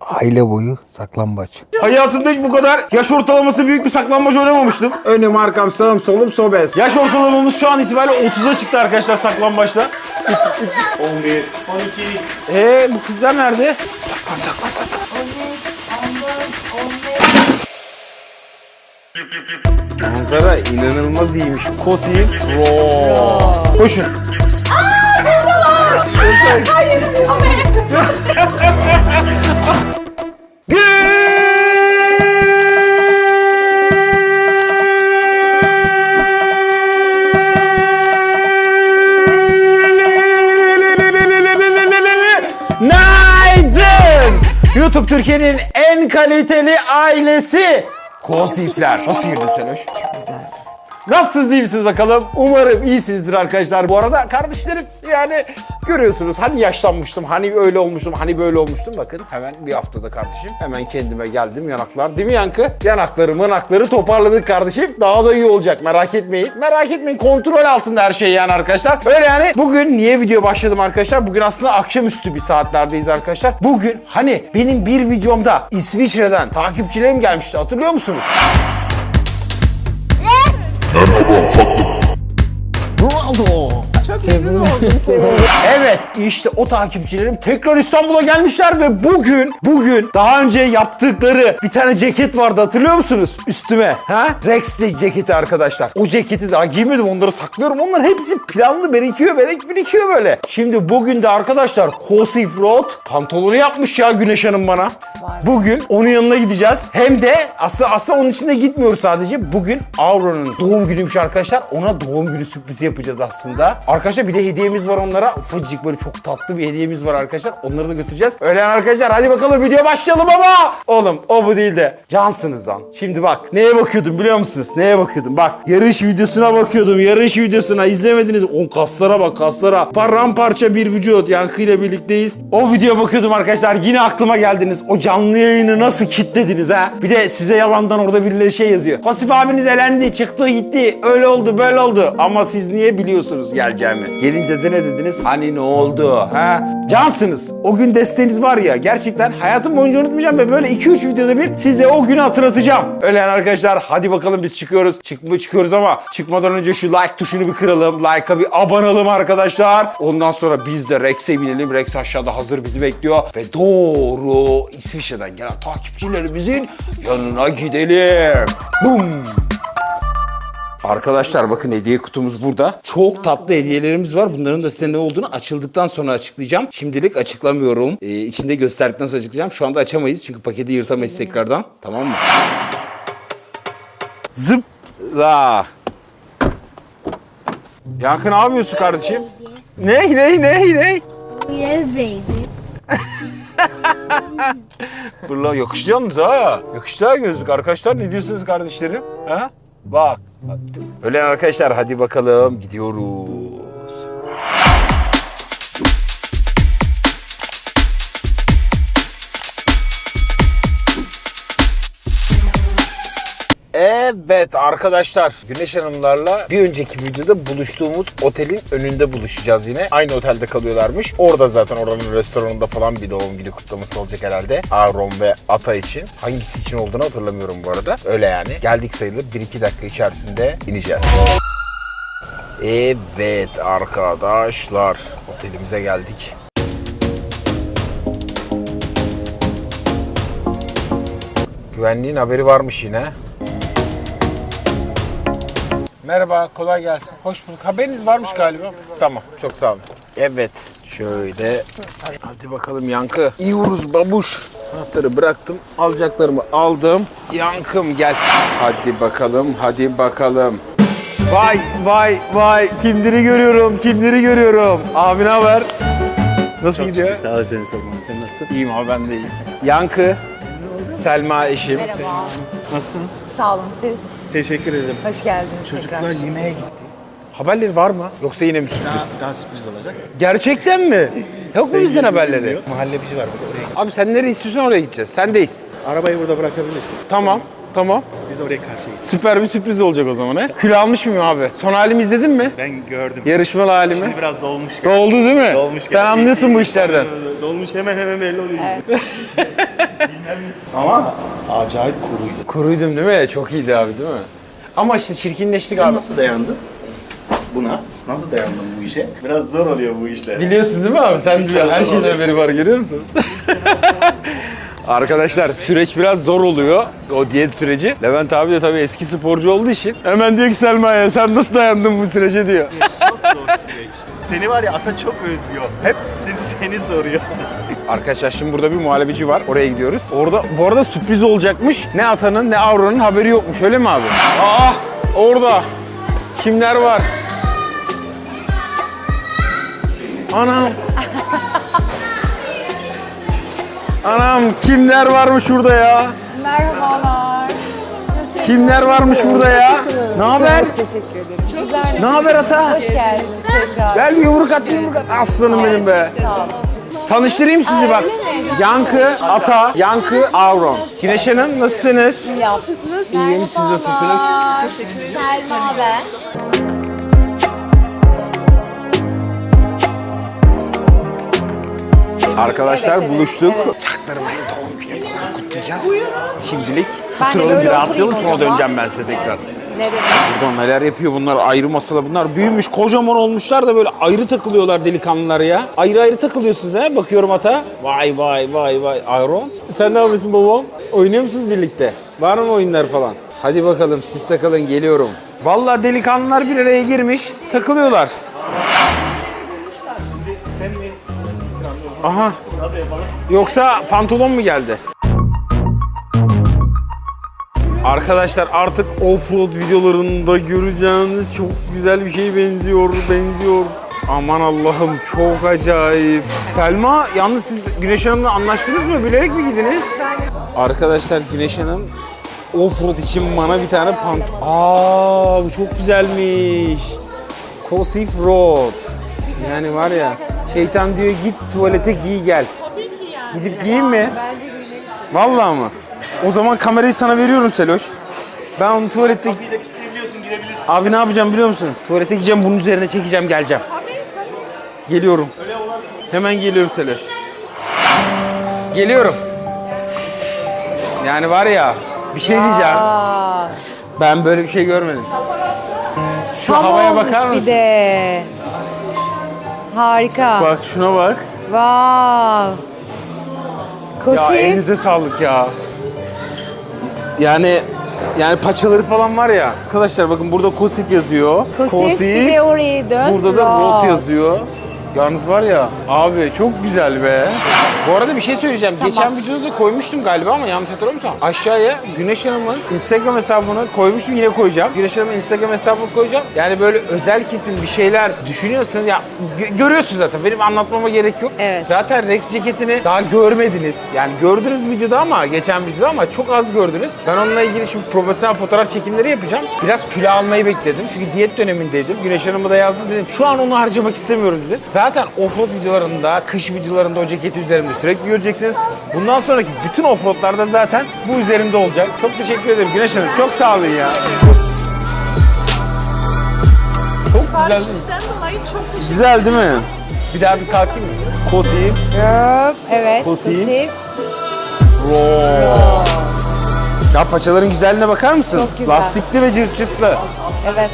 Aile boyu saklambaç. Hayatımda hiç bu kadar yaş ortalaması büyük bir saklambaç oynamamıştım. Önüm arkam sağım solum sobez. Yaş ortalamamız şu an itibariyle 30'a çıktı arkadaşlar saklambaçta. 11, 12. Eee bu kızlar nerede? Saklan saklan saklan. Manzara inanılmaz iyiymiş. Kosi. Raw. Günaydın. YouTube Türkiye'nin en kaliteli ailesi. Kozifler. Nasıl girdin sen hoş? Nasılsınız iyi misiniz bakalım? Umarım iyisinizdir arkadaşlar. Bu arada kardeşlerim yani görüyorsunuz hani yaşlanmıştım, hani öyle olmuştum, hani böyle olmuştum. Bakın hemen bir haftada kardeşim hemen kendime geldim yanaklar. Değil mi Yankı? Yanakları mınakları toparladık kardeşim. Daha da iyi olacak merak etmeyin. Merak etmeyin kontrol altında her şey yani arkadaşlar. Öyle yani bugün niye video başladım arkadaşlar? Bugün aslında akşamüstü bir saatlerdeyiz arkadaşlar. Bugün hani benim bir videomda İsviçre'den takipçilerim gelmişti hatırlıyor musunuz? Merhaba ufaklık. Ronaldo. Evet işte o takipçilerim tekrar İstanbul'a gelmişler ve bugün bugün daha önce yaptıkları bir tane ceket vardı hatırlıyor musunuz? Üstüme. Ha? Rex ceketi arkadaşlar. O ceketi daha giymedim onları saklıyorum. Onların hepsi planlı birikiyor berek birikiyor böyle. Şimdi bugün de arkadaşlar Kosif Road pantolonu yapmış ya Güneş Hanım bana. Bugün onun yanına gideceğiz. Hem de aslında, aslında onun için de gitmiyoruz sadece. Bugün Auron'un doğum günüymüş arkadaşlar. Ona doğum günü sürprizi yapacağız aslında. Arkadaşlar bir de hediyemiz var onlara. Ufacık böyle çok tatlı bir hediyemiz var arkadaşlar. Onları da götüreceğiz. Öyle arkadaşlar hadi bakalım video başlayalım ama. Oğlum o bu değil de. Cansınız lan. Şimdi bak neye bakıyordum biliyor musunuz? Neye bakıyordum? Bak yarış videosuna bakıyordum. Yarış videosuna izlemediniz. O kaslara bak kaslara. Paramparça bir vücut. Yankıyla birlikteyiz. O videoya bakıyordum arkadaşlar. Yine aklıma geldiniz. O canlı yayını nasıl kitlediniz ha? Bir de size yalandan orada birileri şey yazıyor. Pasif abiniz elendi, çıktı gitti. Öyle oldu, böyle oldu. Ama siz niye biliyorsunuz geleceğimi? Gelince de ne dediniz? Hani ne oldu? Ha? Cansınız. O gün desteğiniz var ya gerçekten hayatım boyunca unutmayacağım ve böyle 2-3 videoda bir size o günü hatırlatacağım. Öyle yani arkadaşlar hadi bakalım biz çıkıyoruz. Çıkma çıkıyoruz ama çıkmadan önce şu like tuşunu bir kıralım. Like'a bir abanalım arkadaşlar. Ondan sonra biz de Rex'e binelim. Rex aşağıda hazır bizi bekliyor. Ve doğru İsviçre'den gelen takipçilerimizin yanına gidelim. Bum. Arkadaşlar bakın hediye kutumuz burada. Çok tatlı hediyelerimiz var. Bunların da size ne olduğunu açıldıktan sonra açıklayacağım. Şimdilik açıklamıyorum. Ee, içinde gösterdikten sonra açıklayacağım. Şu anda açamayız çünkü paketi yırtamayız tekrardan. Tamam mı? Zıpla. Yankı ne yapıyorsun kardeşim? Ne ne ne ne? Yeah, baby. Fırla yakışıyorsunuz ha. Yakıştı ha gözlük arkadaşlar. Ne diyorsunuz kardeşlerim? Ha? Bak. Öyle arkadaşlar hadi bakalım gidiyoruz. Evet arkadaşlar Güneş Hanımlarla bir önceki videoda buluştuğumuz otelin önünde buluşacağız yine. Aynı otelde kalıyorlarmış. Orada zaten oranın restoranında falan bir doğum günü kutlaması olacak herhalde. Aron ve Ata için. Hangisi için olduğunu hatırlamıyorum bu arada. Öyle yani. Geldik sayılır 1-2 dakika içerisinde ineceğiz. Evet arkadaşlar otelimize geldik. Güvenliğin haberi varmış yine. Merhaba, kolay gelsin. Hoş bulduk. Haberiniz varmış galiba. Tamam, çok sağ olun. Evet, şöyle. Hadi bakalım Yankı. İniyoruz babuş. Anahtarı bıraktım, alacaklarımı aldım. Yankım gel. Hadi bakalım, hadi bakalım. Vay vay vay kimleri görüyorum, kimleri görüyorum. Abi ne haber? Nasıl gidiyor? Sağ ol seni sormalı. Sen nasılsın? İyiyim abi ben de iyiyim. Yankı, Selma eşim. Merhaba. Nasılsınız? Sağ olun siz. Teşekkür ederim. Hoş geldiniz Çocuklar tekrar. yemeğe gitti. Haberleri var mı? Yoksa yine mi sürpriz? Daha, daha sürpriz olacak. Gerçekten mi? Yok mu bizden haberleri? bilmiyor. Muhallebici var burada oraya gideceğiz. Abi sen nereye istiyorsan oraya gideceğiz. Sendeyiz. Arabayı burada bırakabilirsin. Tamam. Tamam. Biz oraya karşı gideceğiz. Süper bir sürpriz olacak o zaman he. Kül almış mıyım abi? Son halimi izledin mi? Ben gördüm. Yarışmalı halimi. Şimdi biraz dolmuş. Doldu değil mi? Dolmuş Sen anlıyorsun bu işlerden. Dolmuş hemen hemen belli oluyor. Ama acayip kuruydu. Kuruydum değil mi? Çok iyiydi abi değil mi? Ama işte çirkinleştik Sen abi. nasıl dayandın buna? Nasıl dayandın bu işe? Biraz zor oluyor bu işler. Biliyorsun değil mi abi? Sen biliyorsun. Her şeyden haberi var görüyor musun? Arkadaşlar süreç biraz zor oluyor. O diyet süreci. Levent abi de tabii eski sporcu olduğu için hemen diyor ki Selma'ya sen nasıl dayandın bu sürece diyor. Çok zor süreç. Seni var ya ata çok özlüyor. Hep seni, seni soruyor. Arkadaşlar şimdi burada bir muhallebeci var. Oraya gidiyoruz. Orada bu arada sürpriz olacakmış. Ne Atan'ın ne Avro'nun haberi yokmuş. Öyle mi abi? Aa orada. Kimler var? Anam. Anam kimler varmış burada ya? Merhabalar. Kimler varmış burada ya? Ne haber? Teşekkür ederim. Çok güzel. Ne haber Ata? Hoş geldiniz tekrar. Gel bir yumruk at, bir yumruk at. Aslanım benim be. Tanıştırayım sizi bak. Yankı, Ata, Yankı, Avron. Güneş Hanım nasılsınız? Yaptınız. İyiyim, siz nasılsınız? Teşekkür ederim. Selma ben. Arkadaşlar Evet, evet, buluştuk. evet. Çaktırmayın doğum günü falan kutlayacağız. Şimdilik Ben de oturalım böyle bir rahatlayalım oturayım o sonra zaman. döneceğim ben size tekrar. Ne demek? Buradan neler yapıyor bunlar ayrı masada bunlar büyümüş kocaman olmuşlar da böyle ayrı takılıyorlar delikanlılar ya. Ayrı ayrı takılıyorsunuz ha bakıyorum ata. Vay vay vay vay Ayron. Sen ne yapıyorsun babam? Oynuyor musunuz birlikte? Var mı oyunlar falan? Hadi bakalım siz takılın geliyorum. Vallahi delikanlılar bir araya girmiş takılıyorlar. Aha. Yoksa pantolon mu geldi? Arkadaşlar artık offroad videolarında göreceğiniz çok güzel bir şey benziyor, benziyor. Aman Allah'ım çok acayip. Selma yalnız siz Güneş Hanım'la anlaştınız mı? Bilerek mi gidiniz? Arkadaşlar Güneş Hanım offroad için bana bir tane pant... Aa bu çok güzelmiş. Kosif Road. Yani var ya şeytan diyor git tuvalete giy gel. Gidip giyeyim mi? Vallahi mı? O zaman kamerayı sana veriyorum Seloş. Ben onu tuvalette... Bir de kilitleyebiliyorsun girebilirsin. Abi ne yapacağım biliyor musun? Tuvalete gideceğim bunun üzerine çekeceğim geleceğim. Geliyorum. Hemen geliyorum Seloş. Geliyorum. Yani var ya bir şey diyeceğim. Ben böyle bir şey görmedim. Şu tam havaya olmuş bakar mısın? bir de. Harika. Bak şuna bak. Wow. Ya Kosif. elinize sağlık ya. Yani yani paçaları falan var ya. Arkadaşlar bakın burada Kosif yazıyor. Kosif, bir de orayı dön. Burada da rot yazıyor. Yalnız var ya abi çok güzel be. Bu arada bir şey söyleyeceğim. Geçen videoda da koymuştum galiba ama yanlış hatırlamıyorsam. Aşağıya Güneş Hanım'ın Instagram hesabını koymuştum yine koyacağım. Güneş Hanım'ın Instagram hesabını koyacağım. Yani böyle özel kesim bir şeyler düşünüyorsanız ya gö- görüyorsunuz zaten. Benim anlatmama gerek yok. Evet. Zaten Rex ceketini daha görmediniz. Yani gördünüz videoda ama geçen videoda ama çok az gördünüz. Ben onunla ilgili şimdi profesyonel fotoğraf çekimleri yapacağım. Biraz kilo almayı bekledim. Çünkü diyet dönemindeydim. Güneş Hanım'a da yazdım dedim. Şu an onu harcamak istemiyorum dedim. Zaten offroad videolarında, kış videolarında o ceketi üzerimde sürekli göreceksiniz. Bundan sonraki bütün offroadlarda zaten bu üzerimde olacak. Çok teşekkür ederim Güneş Hanım. Çok sağ olun ya. Çok güzel. dolayı çok teşekkür Güzel değil mi? Bir daha bir kalkayım mı? Kosif. Hop, Evet. Kosif. Kosif. Roll. Ya paçaların güzelliğine bakar mısın? Çok güzel. Lastikli ve cırt cırtlı. Evet.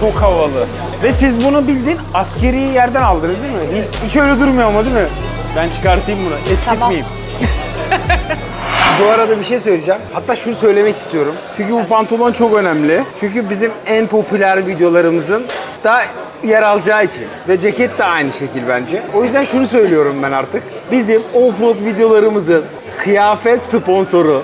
Çok havalı. Ve siz bunu bildiğin askeri yerden aldınız değil mi? Hiç, hiç öyle durmuyor ama değil mi? Ben çıkartayım bunu. Eskitmeyeyim. Bu arada bir şey söyleyeceğim. Hatta şunu söylemek istiyorum. Çünkü bu pantolon çok önemli. Çünkü bizim en popüler videolarımızın da yer alacağı için. Ve ceket de aynı şekil bence. O yüzden şunu söylüyorum ben artık. Bizim offroad videolarımızın kıyafet sponsoru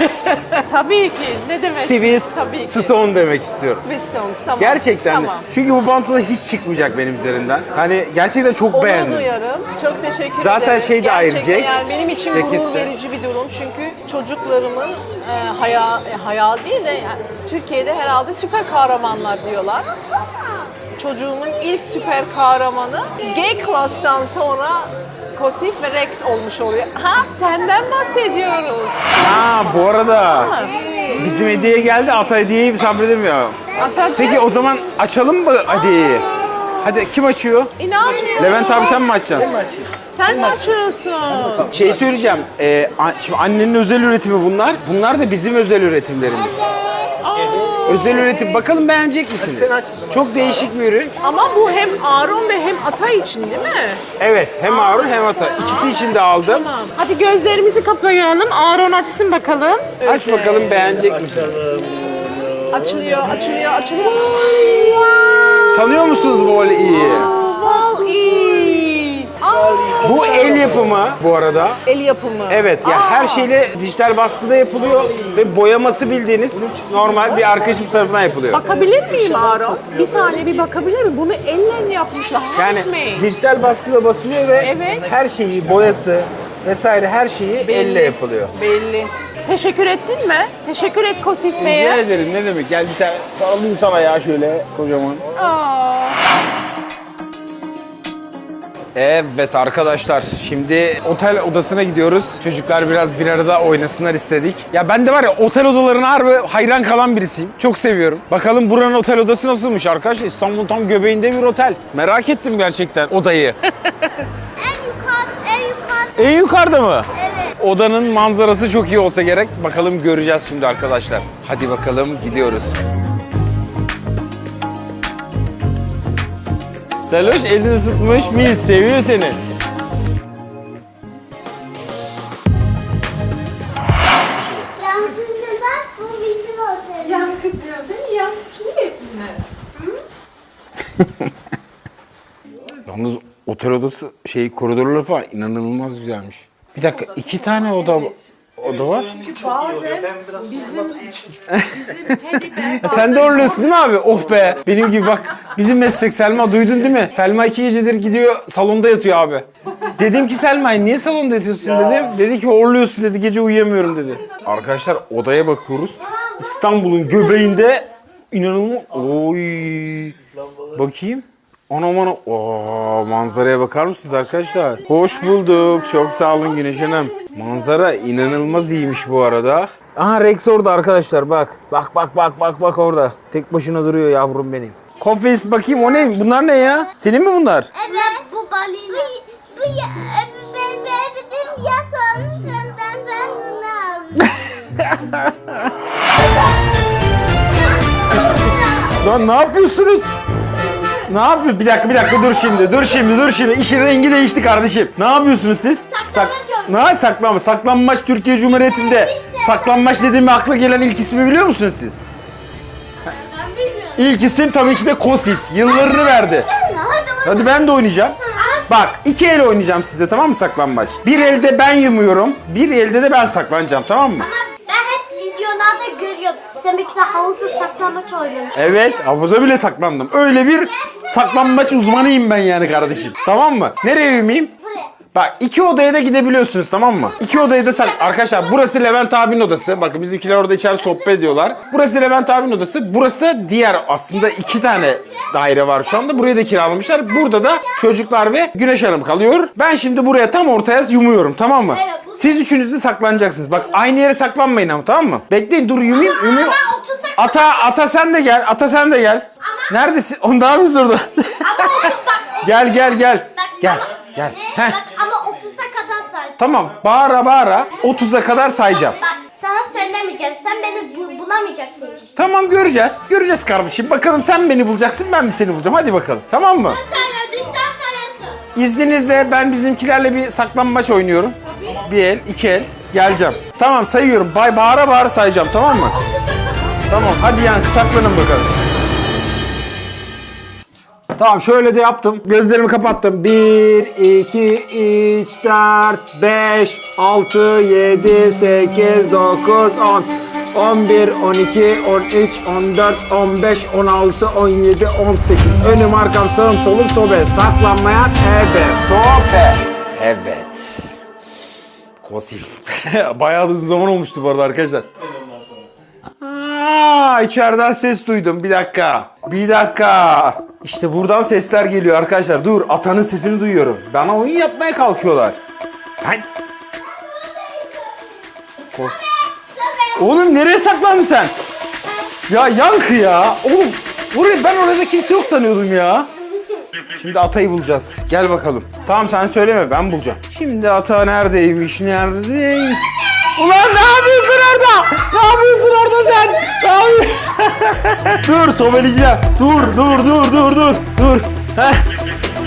Tabii ki. Ne demek? Swiss Tabii ki. Stone demek istiyorum. Swiss Stones. Tamam. Gerçekten de. Tamam. Çünkü bu pantolon hiç çıkmayacak benim üzerimden. Hani gerçekten çok Onur beğendim. duyarım. Çok teşekkür Zaten ederim. şey de Gerçekten Jack. Yani benim için Ceket gurur de. verici bir durum. Çünkü çocuklarımın e, hayal, e, hayal değil de yani Türkiye'de herhalde süper kahramanlar diyorlar. S- Çocuğumun ilk süper kahramanı G Class'tan sonra Kosif ve Rex olmuş oluyor. Ha senden bahsediyoruz. Ha bu arada bizim hediye geldi. Ata hediyeyi sabredemiyor. Atatürk. Peki o zaman açalım mı hediyeyi? Hadi kim açıyor? İnanmıyorum. Levent abi sen mi açacaksın? Sen mi açıyorsun? Şey söyleyeceğim. e, a- şimdi annenin özel üretimi bunlar. Bunlar da bizim özel üretimlerimiz. Özel üretim. Bakalım beğenecek misiniz? sen aç. Çok değişik bir ürün. Ama bu hem Aaron ve hem Ata için değil mi? Evet. Hem Harun hem Ata. İkisi için de aldım. Tamam. Hadi gözlerimizi kapayalım. Aaron açsın bakalım. Aç bakalım beğenecek misin? Açılıyor, açılıyor, açılıyor. Tanıyor musunuz Wall-E'yi? Wall-E. Bu el yapımı bu arada. el yapımı. Evet ya Aa. her şeyle dijital baskıda yapılıyor ve boyaması bildiğiniz normal bir arkadaşım tarafından yapılıyor. Bakabilir miyim Aaron? Bir saniye bir bakabilir miyim? Bunu elle yapmışlar. Yani Handmade. dijital baskıda basılıyor ve Evet. her şeyi boyası vesaire her şeyi elle yapılıyor. Belli. Teşekkür ettin mi? Teşekkür et Kosif Rica Bey'e. ederim ne demek gel bir tane alayım sana ya şöyle kocaman. Aa. Evet arkadaşlar şimdi otel odasına gidiyoruz. Çocuklar biraz bir arada oynasınlar istedik. Ya ben de var ya otel odalarına harbi hayran kalan birisiyim. Çok seviyorum. Bakalım buranın otel odası nasılmış arkadaşlar. İstanbul'un tam göbeğinde bir otel. Merak ettim gerçekten odayı. En yukarı, en yukarı. en yukarıda mı? Evet. Odanın manzarası çok iyi olsa gerek. Bakalım göreceğiz şimdi arkadaşlar. Hadi bakalım gidiyoruz. Seloş elini tutmuş mis seviyor seni. Yansın bak bu bizim otelimiz. Yankı diyor. Seni yankı yesinler? Yalnız otel odası şey koridorları falan inanılmaz güzelmiş. Bir dakika iki tane oda oda var. Bazen bizim bizim teddy bear Sen de horluyorsun değil mi abi? Oh be. Benim gibi bak bizim meslek Selma duydun değil mi? Selma iki gecedir gidiyor salonda yatıyor abi. Dedim ki Selma niye salonda yatıyorsun dedim. Dedi ki horluyorsun dedi gece uyuyamıyorum dedi. Arkadaşlar odaya bakıyoruz. İstanbul'un göbeğinde inanılmaz. Oy. Bakayım. Anam anam. Oo, manzaraya bakar mısınız arkadaşlar? Hoş bulduk. Çok sağ olun Güneş Hanım. Manzara inanılmaz iyiymiş bu arada. Aha Rex orada arkadaşlar bak. Bak bak bak bak bak orada. Tek başına duruyor yavrum benim. Kofes bakayım o ne? Bunlar ne ya? Senin mi bunlar? Evet. Bu balina. Bu, bu ya, ben, ben bizim yas olmuşsundan ben bunu aldım. Lan ne yapıyorsunuz? Ne yapıyor? Bir dakika bir dakika dur şimdi. Dur şimdi dur şimdi. İşin rengi değişti kardeşim. Ne yapıyorsunuz siz? Oynuyoruz. Ne saklanma? Saklanmaç Türkiye Cumhuriyeti'nde. Saklanmaç dediğimde akla gelen ilk ismi biliyor musunuz siz? Ben bilmiyorum. İlk isim tabii ki de Kosif. Yıllarını verdi. Hadi ben de oynayacağım. Bak iki el oynayacağım sizde tamam mı saklambaç? Bir elde ben yumuyorum. Bir elde de ben saklanacağım tamam mı? Ben hep videolarda görüyorum. Sen bir kere havuzda saklambaç oynamış. Evet havuza bile saklandım. Öyle bir saklambaç uzmanıyım ben yani kardeşim. Tamam mı? Nereye yumuyum? Bak iki odaya da gidebiliyorsunuz tamam mı? İki odaya da sak... Arkadaşlar burası Levent abinin odası. Bakın bizimkiler orada içeride sohbet ediyorlar. Burası Levent abinin odası. Burası da diğer aslında iki tane daire var şu anda. Burayı da kiralamışlar. Burada da çocuklar ve Güneş Hanım kalıyor. Ben şimdi buraya tam ortaya yumuyorum tamam mı? Siz üçünüz de saklanacaksınız. Bak aynı yere saklanmayın ama tamam mı? Bekleyin dur yumayım yumayım. Ama otursak Ata, ata sen de gel. Ata sen de gel. Neredesin? Onu daha mı orada? gel gel gel. Gel gel. Heh. Tamam bağıra bağıra 30'a kadar sayacağım. Bak sana söylemeyeceğim. Sen beni bu- bulamayacaksın. Tamam göreceğiz. Göreceğiz kardeşim. Bakalım sen beni bulacaksın ben mi seni bulacağım. Hadi bakalım. Tamam mı? Sen hadi sen sayasın. İzninizle ben bizimkilerle bir saklambaç oynuyorum. Bir el, iki el. Geleceğim. Tamam sayıyorum. Bay bağıra bağıra sayacağım tamam mı? Tamam hadi yankı saklanın bakalım. Tamam şöyle de yaptım. Gözlerimi kapattım. 1, 2, 3, 4, 5, 6, 7, 8, 9, 10, 11, 12, 13, 14, 15, 16, 17, 18. Önüm arkam sağım solum sobe. Saklanmayan ebe. Sobe. Evet. Kosif. Bayağı uzun zaman olmuştu bu arada arkadaşlar. Aa, içeriden ses duydum. Bir dakika. Bir dakika. İşte buradan sesler geliyor arkadaşlar. Dur, atanın sesini duyuyorum. Bana oyun yapmaya kalkıyorlar. Lan. Oğlum nereye saklandın sen? Ya yankı ya. Oğlum oraya ben orada kimse yok sanıyordum ya. Şimdi atayı bulacağız. Gel bakalım. Tamam sen söyleme ben bulacağım. Şimdi ata neredeymiş neredeymiş? Ulan ne yapıyorsun orada? Ne yapıyorsun orada sen? Ne yapıyorsun? dur sobeleyeceğim. Dur dur dur dur dur. Dur. Heh.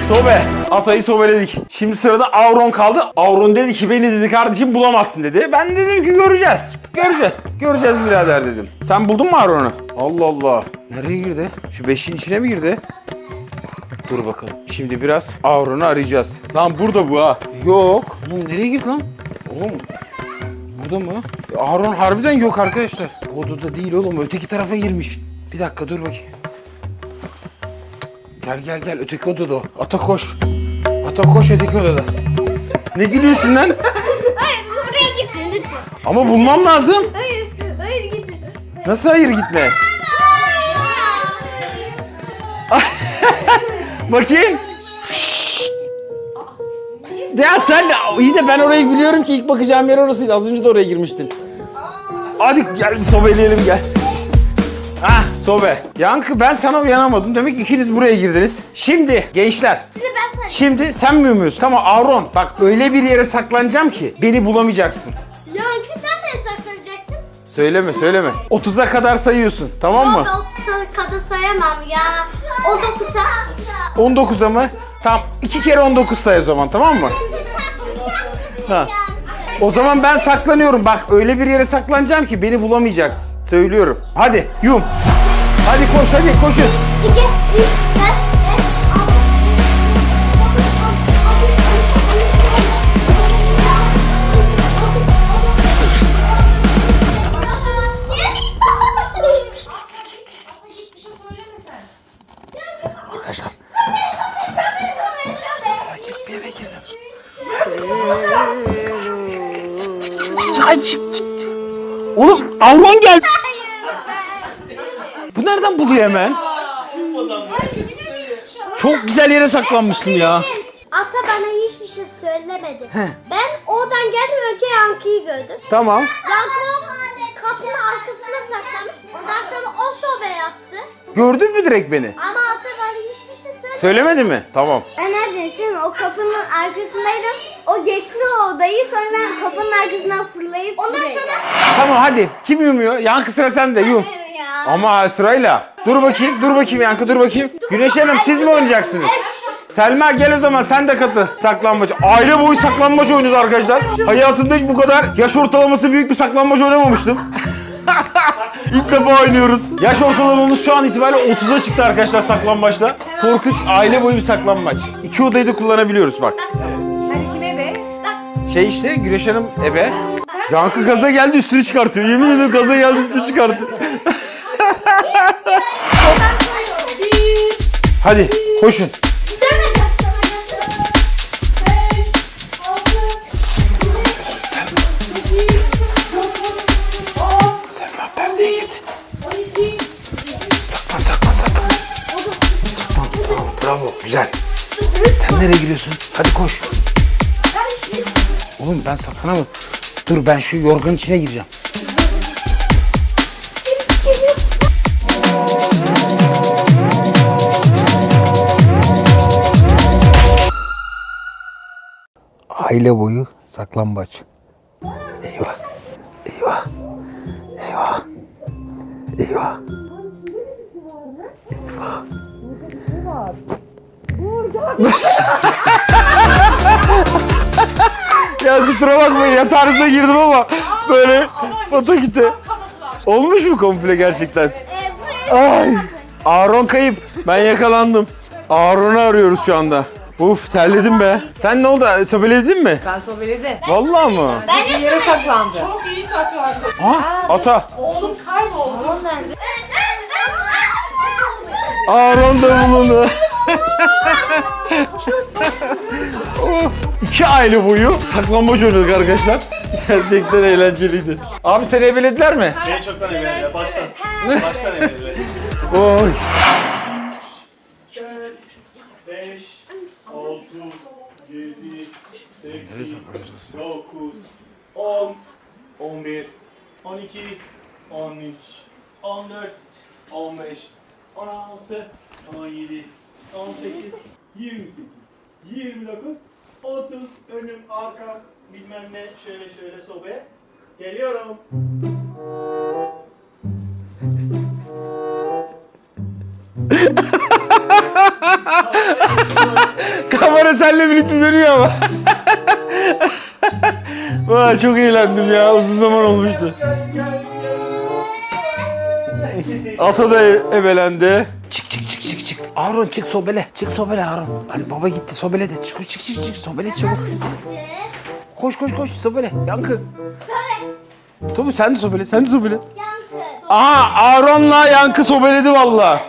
Sobe. Atayı sobeledik. Şimdi sırada Auron kaldı. Auron dedi ki beni dedi kardeşim bulamazsın dedi. Ben dedim ki göreceğiz. Göreceğiz. Göreceğiz birader dedim. Sen buldun mu Auron'u? Allah Allah. Nereye girdi? Şu beşin içine mi girdi? Dur bakalım. Şimdi biraz Auron'u arayacağız. Lan burada bu ha. Yok. Oğlum nereye girdi lan? Oğlum burada mı? E, Auron harbiden yok arkadaşlar. Bu odada değil oğlum. Öteki tarafa girmiş. Bir dakika dur bakayım. Gel gel gel öteki odada o. Ata koş. Ata koş öteki odada. Ne gülüyorsun lan? Hayır buraya gitsin lütfen. Ama bulmam lazım. Hayır hayır gitsin. Nasıl hayır gitme? Bakayım. Ya sen iyi de ben orayı biliyorum ki ilk bakacağım yer orasıydı. Az önce de oraya girmiştin. Hadi gel bir sobeleyelim gel. Ah sobe. Yankı ben sana uyanamadım. Demek ki ikiniz buraya girdiniz. Şimdi gençler. Şimdi sen mi umuyorsun? Tamam Avron bak öyle bir yere saklanacağım ki beni bulamayacaksın. Yankı sen de saklanacaksın. Söyleme söyleme. 30'a kadar sayıyorsun tamam mı? Ama 30'a kadar sayamam ya. 19'a. 19'a mı? Tamam 2 kere 19 say o zaman tamam mı? Ha. O zaman ben saklanıyorum. Bak öyle bir yere saklanacağım ki beni bulamayacaksın. Söylüyorum. Hadi yum. Hadi koş hadi koşun. 2, 3, Ay, çık, çık. Oğlum Avron geldi. Bu nereden buluyor hemen? Çok güzel yere saklanmıştım ya. Ata bana hiçbir şey söylemedi. Ben oradan geldim önce Yankı'yı gördüm. Tamam. Yankı kapının arkasına saklanmış. Ondan sonra o sobe yaptı. Gördün mü direkt beni? Ama Ata bana hiçbir şey söylemedi. Söylemedi mi? Tamam. Ben neredeyim? O kapının arkasındaydım. Geçti o odayı sonra ben kapının arkasından fırlayıp Ondan sonra... Tamam hadi. Kim yumuyor? Yankı sıra sende yum. Ya. Ama sırayla. Dur bakayım, dur bakayım Yankı, dur bakayım. Güneş Hanım siz mi oynayacaksınız? Selma gel o zaman sen de katı saklambaç. Aile boyu saklambaç oynuyoruz arkadaşlar. Hayatımda hiç bu kadar yaş ortalaması büyük bir saklambaç oynamamıştım. İlk defa oynuyoruz. Yaş ortalamamız şu an itibariyle 30'a çıktı arkadaşlar saklambaçla. Korkunç aile boyu bir saklambaç. İki odayı da kullanabiliyoruz bak. Şey işte Güneş Hanım ebe. Yankı gaza geldi üstünü çıkartıyor. Yemin ediyorum gaza geldi üstünü çıkartıyor. Hadi koşun. Bravo güzel. Sen nereye gidiyorsun? Hadi koş. Oğlum ben saklanamam. Dur ben şu yorganın içine gireceğim. Aile boyu saklambaç. Ya kusura bakmayın yatağınıza girdim ama böyle bata gitti. Olmuş mu komple gerçekten? Ay. Aaron kayıp. Ben yakalandım. Aaron'u arıyoruz şu anda. Uf terledim be. Sen ne oldu? Sobeledin mi? Ben sobeledim. Vallahi mı? Bir yere saklandı. Çok iyi saklandı. Ha? Ata. Oğlum kayboldu. Aaron da bulundu. Oh, İki aile boyu saklambaç oynadık arkadaşlar. Gerçekten eğlenceliydi. Abi seni ebelediler mi? Beni çoktan evlendiler. Baştan. Baştan evlendiler. Oy. 5, 6, 7, 8, 9, 10, 11, 12, 13, 14, 15, 16, 17, 18, 28, 29, 30, önüm, arka, bilmem ne, şöyle şöyle sobe. Geliyorum. Kamera seninle birlikte dönüyor ama. Vay çok eğlendim ya. Uzun zaman olmuştu. Ata da ebelendi. Çık. Harun çık sobele. Çık sobele Harun. Hani baba gitti sobele de. Çık çık çık çık. Sobele çabuk. Koş koş koş sobele. Yankı. Tabii sen de sobele. Sen de sobele. Yankı. Aha Aaron'la Yankı sobeledi valla.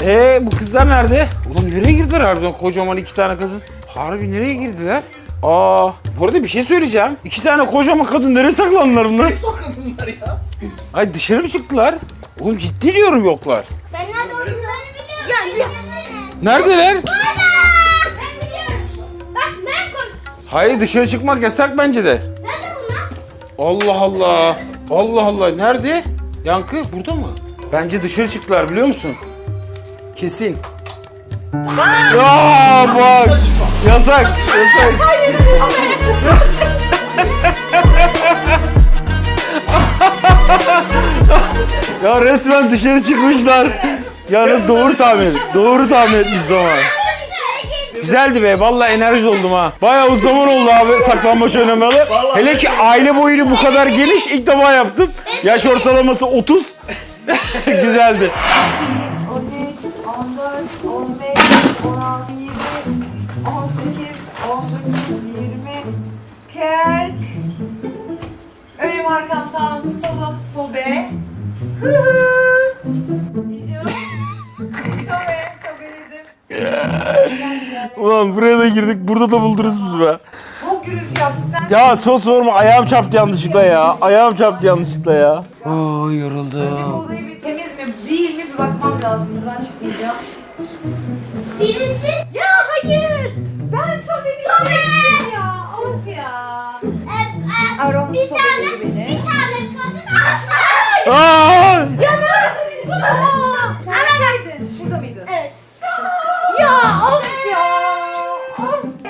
Ee bu kızlar nerede? Oğlum nereye girdiler harbiden kocaman iki tane kadın? Harbi nereye girdiler? Aa, bu arada bir şey söyleyeceğim. İki tane kocaman kadın nereye saklandılar bunlar? Bunlar ya. Ay dışarı mı çıktılar? Oğlum ciddi diyorum yoklar. Ben nerede olduklarını can. Neredeler? Ben biliyorum. Bak ben koy. Hayır dışarı çıkmak yasak bence de. Nerede bunlar? Allah Allah. Allah Allah. Nerede? Yankı burada mı? Bence dışarı çıktılar biliyor musun? Kesin. ya bak. Yasak. Yasak. ya resmen dışarı çıkmışlar. Yalnız doğru tahmin. Doğru tahmin etmiş zaman. Güzeldi be. Vallahi enerji doldum ha. Bayağı uzun zaman oldu abi saklambaç oynamalı. Hele ki aile boyunu bu kadar geniş ilk defa yaptım. Yaş ortalaması 30. Güzeldi. 13, 14, 15, 16, 20, 18, 19, 20, 40. Önüm arkam sağım solum sobe. Hı hı. Cicim. Ulan buraya da girdik. Burada da buldunuz bizi be. Çok gürültü yaptı sen. Ya sos sorma ayağım çarptı yanlışlıkla ya. Ayağım çarptı yanlışlıkla ya. Oo yoruldum. Odayı bir temiz mi değil mi bir bakmam lazım. Buradan çıkmayacağım. Birisi. Ya hayır. Ben sobeledim. Sobeledim ya. Of ya. E, e, Aron bir tane, beni. bir tane kadın. Aa! Ya neredesiniz? Aa,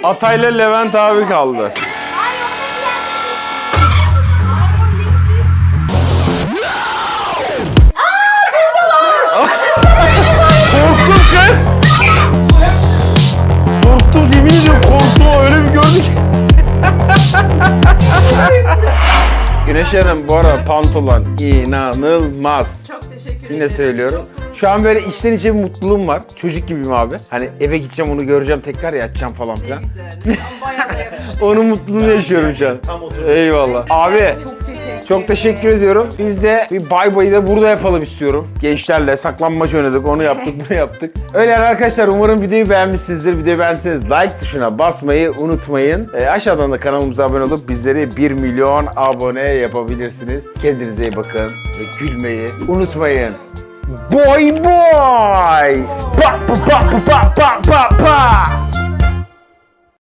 Atayla Levent abi kaldı. Korktum kız. Korktum yemin ediyorum korktum öyle bir gördük. Güneş Hanım bu arada pantolon inanılmaz. Çok teşekkür Yine söylüyorum. Şu an böyle içten içe bir mutluluğum var. Çocuk gibiyim abi. Hani eve gideceğim onu göreceğim tekrar ya açacağım falan filan. Onun mutluluğunu yaşıyorum şu an. Tam. Eyvallah. Abi Çok teşekkür çok teşekkür ediyorum. Biz de bir bay bayı da burada yapalım istiyorum. Gençlerle saklanmaç oynadık, onu yaptık, bunu yaptık. Öyle yani arkadaşlar umarım videoyu beğenmişsinizdir. Videoyu beğendiyseniz like tuşuna basmayı unutmayın. Ee, aşağıdan da kanalımıza abone olup bizleri 1 milyon abone yapabilirsiniz. Kendinize iyi bakın ve gülmeyi unutmayın. Бой-бой! Па-па-па-па-па-па-па!